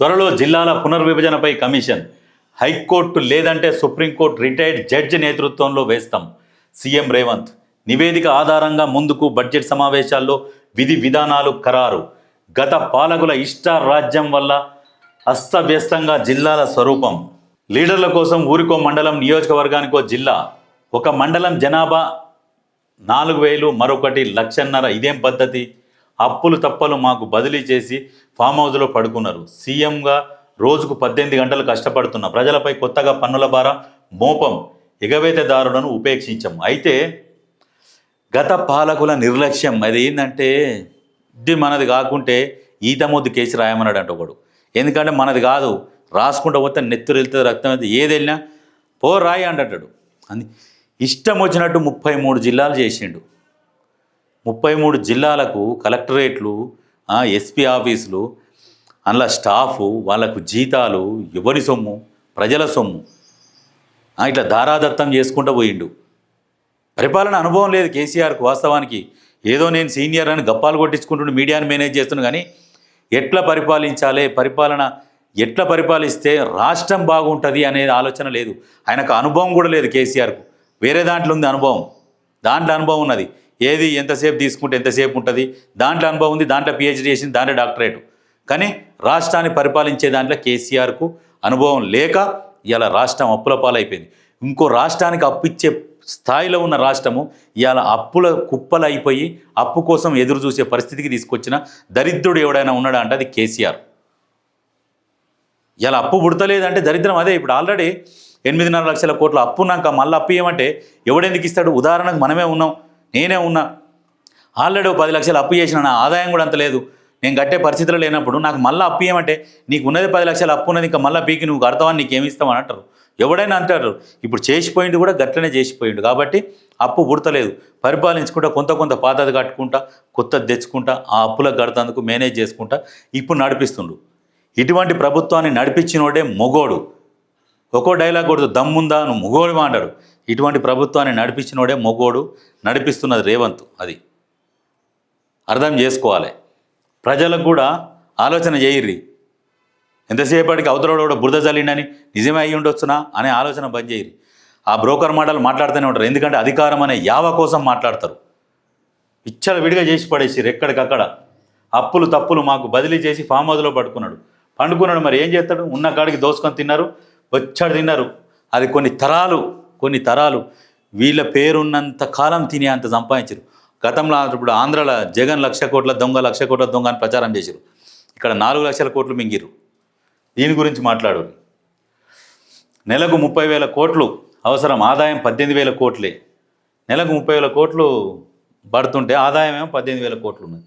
త్వరలో జిల్లాల పునర్విభజనపై కమిషన్. హైకోర్టు లేదంటే సుప్రీంకోర్టు రిటైర్డ్ జడ్జి నేతృత్వంలో వేస్తాం. సీఎం రేవంత్ నివేదిక ఆధారంగా ముందుకు బడ్జెట్ సమావేశాల్లో విధి విధానాలు ఖరారు. గత పాలకుల ఇష్ట రాజ్యం వల్ల అస్తవ్యస్తంగా జిల్లాల స్వరూపం. లీడర్ల కోసం ఊరికో మండలం నియోజకవర్గానికో జిల్లా. ఒక మండలం జనాభా నాలుగు వేలు మరొకటి లక్షన్నర ఇదేం పద్ధతి? అప్పులు తప్పలు మాకు బదిలీ చేసి ఫామ్ హౌస్లో పడుకున్నారు. సీఎంగా రోజుకు పద్దెనిమిది గంటలు కష్టపడుతున్న ప్రజలపై కొత్తగా పన్నుల భారం మోపం ఎగవేతదారులను ఉపేక్షించం. అయితే గత పాలకుల నిర్లక్ష్యం అది ఏంటంటే ఇది మనది కాకుంటే ఈత ముద్దు కేసు రాయమన్నాడు అంట ఒకడు. ఎందుకంటే మనది కాదు రాసుకుంటూ పోతే నెత్తురు వెళ్తుంది రక్తం అయితే ఏది వెళ్ళినా పో రాయి అంటాడు అని ఇష్టం వచ్చినట్టు ముప్పై మూడు జిల్లాలు చేసిండు. ముప్పై మూడు జిల్లాలకు కలెక్టరేట్లు ఎస్పీ ఆఫీసులు అందులో స్టాఫు వాళ్ళకు జీతాలు ఎవరి సొమ్ము ప్రజల సొమ్ము ఇట్లా దారాదత్తం చేసుకుంటూ పోయిండు. పరిపాలన అనుభవం లేదు కేసీఆర్కు వాస్తవానికి. ఏదో నేను సీనియర్ అని గప్పాలు కొట్టించుకుంటుండే మీడియాని మేనేజ్ చేస్తున్నాను కానీ ఎట్లా పరిపాలించాలి పరిపాలన ఎట్లా పరిపాలిస్తే రాష్ట్రం బాగుంటుంది అనే ఆలోచన లేదు. ఆయనకు అనుభవం కూడా లేదు కేసీఆర్కు. వేరే దాంట్లో ఉంది అనుభవం. దాంట్లో అనుభవం ఉన్నది. ఏది ఎంతసేపు తీసుకుంటే ఎంతసేపు ఉంటుంది? దాంట్లో అనుభవం ఉంది దాంట్లో పిహెచ్డీ చేసింది దాంట్లో డాక్టరేట్. కానీ రాష్ట్రాన్ని పరిపాలించే దాంట్లో కేసీఆర్కు అనుభవం లేక ఇవాళ రాష్ట్రం అప్పుల పాలైపోయింది. ఇంకో రాష్ట్రానికి అప్పిచ్చే స్థాయిలో ఉన్న రాష్ట్రము ఇవాళ అప్పుల కుప్పలు అయిపోయి అప్పు కోసం ఎదురు చూసే పరిస్థితికి తీసుకొచ్చిన దరిద్రుడు ఎవడైనా ఉన్నాడా అంటే అది కేసీఆర్. ఇలా అప్పు పుడతలేదంటే దరిద్రం అదే. ఇప్పుడు ఆల్రెడీ ఎనిమిదిన్నర లక్షల కోట్ల అప్పున్నాక మళ్ళీ అప్పు ఏమంటే ఎవడెందుకు ఇస్తాడు? ఉదాహరణకు మనమే ఉన్నాం. నేనే ఉన్నా. ఆల్రెడీ ఓ పది లక్షలు అప్పు చేసిన నా ఆదాయం కూడా అంత లేదు. నేను కట్టే పరిస్థితిలో లేనప్పుడు నాకు మళ్ళీ అప్పు ఏమంటే నీకు ఉన్నది పది లక్షలు అప్పు ఉన్నది ఇంకా మళ్ళీ పీకి నువ్వు కడతావని నీకు ఏమి అని అంటారు. ఎవడైనా అంటారు. ఇప్పుడు చేసిపోయింది కూడా గట్లనే చేసిపోయిండు కాబట్టి అప్పు పుడతలేదు. పరిపాలించుకుంటా కొంత కొంత పాతది కట్టుకుంటా కొత్తది తెచ్చుకుంటా ఆ అప్పులకు కడతందుకు మేనేజ్ చేసుకుంటా ఇప్పుడు నడిపిస్తుండు. ఇటువంటి ప్రభుత్వాన్ని నడిపించినోడే మొగోడు. ఒక్కో డైలాగ్ కొడుతూ దమ్ముందా? నువ్వు మొగోడు అంటాడు. ఇటువంటి ప్రభుత్వాన్ని నడిపించినోడే మొగోడు నడిపిస్తున్నది రేవంత్ అది. అర్థం చేసుకోవాలి. ప్రజలకు కూడా ఆలోచన చేయర్రి. ఎంతసేపటికి అవతలవాడు కూడా బురద చల్లిండని నిజమే అయ్యి ఉండొచ్చునా అనే ఆలోచన బంద్ చేయరు ఆ బ్రోకర్ మాటలు మాట్లాడుతూనే ఉంటారు. ఎందుకంటే అధికారం అనే యావ కోసం మాట్లాడతారు. ఇచ్చల విడిగా చేసి పడేసిరు ఎక్కడికక్కడ. అప్పులు తప్పులు మాకు బదిలీ చేసి ఫామ్ హౌస్లో పడుకున్నాడు. పండుకున్నాడు మరి ఏం చేస్తాడు? ఉన్న కాడికి దోసుకొని తిన్నారు. వచ్చాడు తిన్నారు. అది కొన్ని తరాలు కొన్ని తరాలు వీళ్ళ పేరున్నంత కాలం తినే అంత సంపాదించారు. గతంలో ఇప్పుడు ఆంధ్రాల జగన్ లక్ష కోట్ల దొంగ లక్ష కోట్ల దొంగ అని ప్రచారం చేశారు ఇక్కడ నాలుగు లక్షల కోట్లు మింగిరు దీని గురించి మాట్లాడు. నెలకు ముప్పై వేల కోట్లు అవసరం ఆదాయం పద్దెనిమిది వేల కోట్లే. నెలకు ముప్పై వేల కోట్లు పడుతుంటే ఆదాయం ఏమో పద్దెనిమిది వేల కోట్లు ఉన్నది.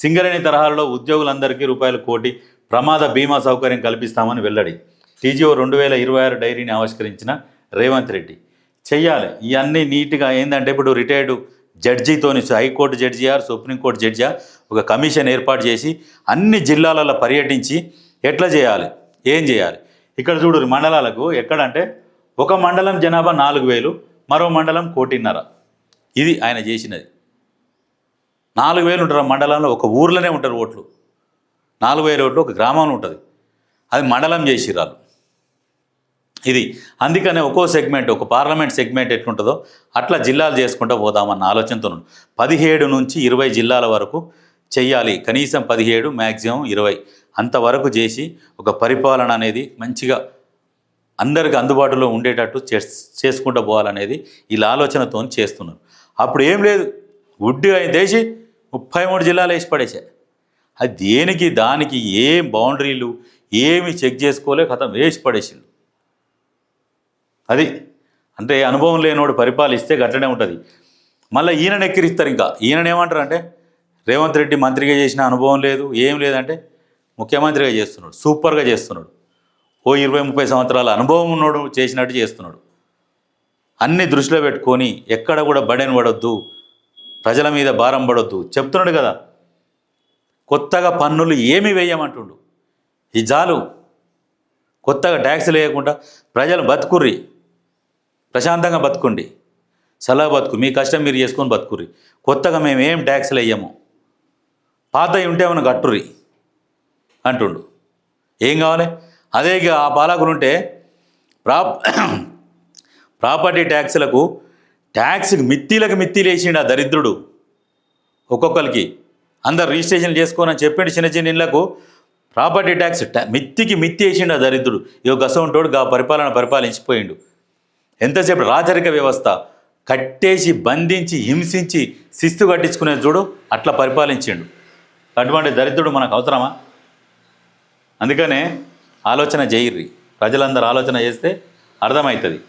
సింగరేణి తరహాలో ఉద్యోగులందరికీ రూపాయల కోటి ప్రమాద బీమా సౌకర్యం కల్పిస్తామని వెల్లడి. టీజీఓ రెండు వేల ఇరవై ఆరు డైరీని ఆవిష్కరించిన రేవంత్ రెడ్డి. చెయ్యాలి. ఇవన్నీ నీట్గా ఏంటంటే ఇప్పుడు రిటైర్డ్ జడ్జితోని హైకోర్టు జడ్జియా సుప్రీంకోర్టు జడ్జియా ఒక కమిషన్ ఏర్పాటు చేసి అన్ని జిల్లాలలో పర్యటించి ఎట్లా చేయాలి? ఏం చేయాలి? ఇక్కడ చూడు మండలాలకు ఎక్కడంటే ఒక మండలం జనాభా నాలుగు వేలు మరో మండలం కోటిన్నర. ఇది ఆయన చేసినది. నాలుగు వేలు ఉంటారు ఆ మండలంలో ఒక ఊర్లోనే ఉంటారు ఓట్లు. నాలుగు వేల ఓట్లు ఒక గ్రామంలో ఉంటుంది. అది మండలం చేసిరాలు ఇది. అందుకనే ఒక్కో సెగ్మెంట్ ఒక పార్లమెంట్ సెగ్మెంట్ ఎట్లుంటుందో అట్లా జిల్లాలు చేసుకుంటూ పోదామన్న ఆలోచనతో పదిహేడు నుంచి ఇరవై జిల్లాల వరకు చెయ్యాలి. కనీసం పదిహేడు మ్యాక్సిమం ఇరవై. అంతవరకు చేసి ఒక పరిపాలన అనేది మంచిగా అందరికి అందుబాటులో ఉండేటట్టు చేస్ చేసుకుంటూ పోవాలనేది వీళ్ళ ఆలోచనతో చేస్తున్నారు. అప్పుడు ఏం లేదు. గుడ్డిగా దేశి ముప్పై మూడు జిల్లాలు వేసి పడేసా. అది దేనికి దానికి ఏం బౌండరీలు ఏమి చెక్ చేసుకోలే కథం వేసి పడేసిండు. అది అంటే అనుభవం లేనివాడు పరిపాలిస్తే గట్లనే ఉంటుంది. మళ్ళీ ఈయన ఎక్కిరిస్తారు ఇంకా. ఈయన ఏమంటారు అంటే రేవంత్ రెడ్డి మంత్రిగా చేసిన అనుభవం లేదు ఏం లేదంటే ముఖ్యమంత్రిగా చేస్తున్నాడు సూపర్గా చేస్తున్నాడు. ఓ ఇరవై ముప్పై సంవత్సరాల అనుభవం ఉన్నాడు చేసినట్టు చేస్తున్నాడు. అన్ని దృష్టిలో పెట్టుకొని ఎక్కడ కూడా బడెన్ పడొద్దు ప్రజల మీద భారం పడొద్దు. చెప్తున్నాడు కదా కొత్తగా పన్నులు ఏమి వేయమంటుండు. ఈ జాలు కొత్తగా ట్యాక్స్ వేయకుండా ప్రజలు బతుకుర్రి. ప్రశాంతంగా బతుకుండి. సలహా బతుకు. మీ కష్టం మీరు చేసుకొని బతుకుర్రి. కొత్తగా మేము ఏం ట్యాక్స్లు వేయము. పాత ఉంటే ఏమైనా కట్టుర్రి అంటుండు. ఏం కావాలి? అదే ఇక ఆ పాలకులు ఉంటే ప్రా ప్రాపర్టీ ట్యాక్స్లకు ట్యాక్స్ మిత్తిలకు మిత్తిలు వేసిండు ఆ దరిద్రుడు ఒక్కొక్కరికి. అందరు రిజిస్ట్రేషన్ చేసుకోనని చెప్పిండు చిన్న చిన్న ఇళ్ళకు ప్రాపర్టీ ట్యాక్స్ మిత్తికి మిత్తి వేసిండు ఆ దరిద్రుడు. ఇక ఉంటాడు గా పరిపాలన పరిపాలించిపోయిండు. ఎంతసేపు రాచరిక వ్యవస్థ కట్టేసి బంధించి హింసించి శిస్తు కట్టించుకునేది చూడు అట్లా పరిపాలించిండు. అటువంటి దరిద్రుడు మనకు అవసరమా? అందుకనే ఆలోచన చేయర్రి ప్రజలందరూ ఆలోచన చేస్తే అర్థమవుతుంది.